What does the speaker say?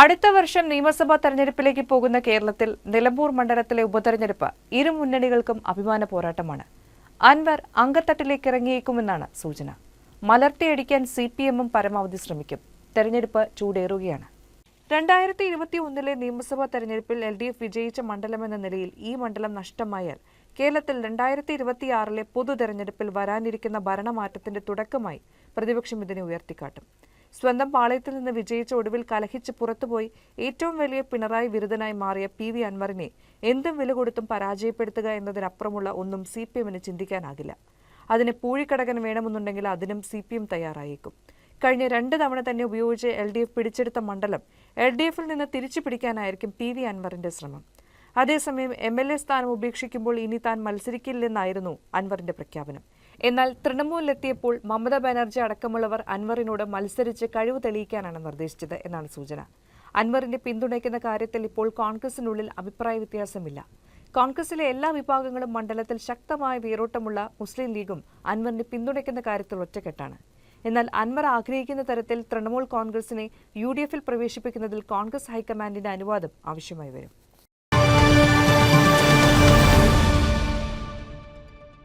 അടുത്ത വർഷം നിയമസഭാ തെരഞ്ഞെടുപ്പിലേക്ക് പോകുന്ന കേരളത്തിൽ നിലമ്പൂർ മണ്ഡലത്തിലെ ഉപതെരഞ്ഞെടുപ്പ് ഇരു മുന്നണികൾക്കും അഭിമാന പോരാട്ടമാണ്. അൻവർ അങ്കത്തട്ടിലേക്ക് ഇറങ്ങിയേക്കുമെന്നാണ് സൂചന. മലർത്തിയടിക്കാൻ സി പി എമ്മും പരമാവധി ശ്രമിക്കും. തെരഞ്ഞെടുപ്പ് ചൂടേറുകയാണ്. രണ്ടായിരത്തി ഇരുപത്തി ഒന്നിലെ നിയമസഭാ തെരഞ്ഞെടുപ്പിൽ എൽ ഡി എഫ് വിജയിച്ച മണ്ഡലമെന്ന നിലയിൽ ഈ മണ്ഡലം നഷ്ടമായാൽ കേരളത്തിൽ രണ്ടായിരത്തി ഇരുപത്തിയാറിലെ പൊതു തെരഞ്ഞെടുപ്പിൽ വരാനിരിക്കുന്ന ഭരണമാറ്റത്തിന്റെ തുടക്കമായി പ്രതിപക്ഷം ഇതിനെ ഉയർത്തിക്കാട്ടും. സ്വന്തം പാളയത്തിൽ നിന്ന് വിജയിച്ച ഒടുവിൽ കലഹിച്ച് പുറത്തുപോയി ഏറ്റവും വലിയ പിണറായി വിരുദ്ധനായി മാറിയ പി വി അൻവറിനെ എന്തും വില കൊടുത്തും പരാജയപ്പെടുത്തുക എന്നതിനപ്പുറമുള്ള ഒന്നും സി പി എമ്മിന് ചിന്തിക്കാനാകില്ല. അതിന് പൂഴിക്കടകൻ വേണമെന്നുണ്ടെങ്കിൽ അതിനും സി പി എം തയ്യാറായേക്കും. കഴിഞ്ഞ രണ്ട് തവണ തന്നെ ഉപയോഗിച്ച് എൽ ഡി എഫ് പിടിച്ചെടുത്ത മണ്ഡലം എൽ ഡി എഫിൽ നിന്ന് തിരിച്ചു പിടിക്കാനായിരിക്കും പി വി അൻവറിന്റെ ശ്രമം. അതേസമയം എം എൽ എ സ്ഥാനം ഉപേക്ഷിക്കുമ്പോൾ ഇനി താൻ മത്സരിക്കില്ലെന്നായിരുന്നു അൻവറിന്റെ പ്രഖ്യാപനം. എന്നാൽ തൃണമൂലിലെത്തിയപ്പോൾ മമതാ ബാനർജി അടക്കമുള്ളവർ അൻവറിനോട് മത്സരിച്ച് കഴിവ് തെളിയിക്കാനാണ് നിർദ്ദേശിച്ചത് എന്നാണ് സൂചന. അൻവറിന്റെ പിന്തുണയ്ക്കുന്ന കാര്യത്തിൽ ഇപ്പോൾ കോൺഗ്രസിനുള്ളിൽ അഭിപ്രായ വ്യത്യാസമില്ല. കോൺഗ്രസിലെ എല്ലാ വിഭാഗങ്ങളും മണ്ഡലത്തിൽ ശക്തമായ വേരോട്ടമുള്ള മുസ്ലിം ലീഗും അൻവറിനെ പിന്തുണയ്ക്കുന്ന കാര്യത്തിൽ ഒറ്റക്കെട്ടാണ്. എന്നാൽ അൻവർ ആഗ്രഹിക്കുന്ന തരത്തിൽ തൃണമൂൽ കോൺഗ്രസിനെ യു ഡി എഫിൽ പ്രവേശിപ്പിക്കുന്നതിൽ കോൺഗ്രസ് ഹൈക്കമാൻഡിന്റെ അനുവാദം ആവശ്യമായി വരും.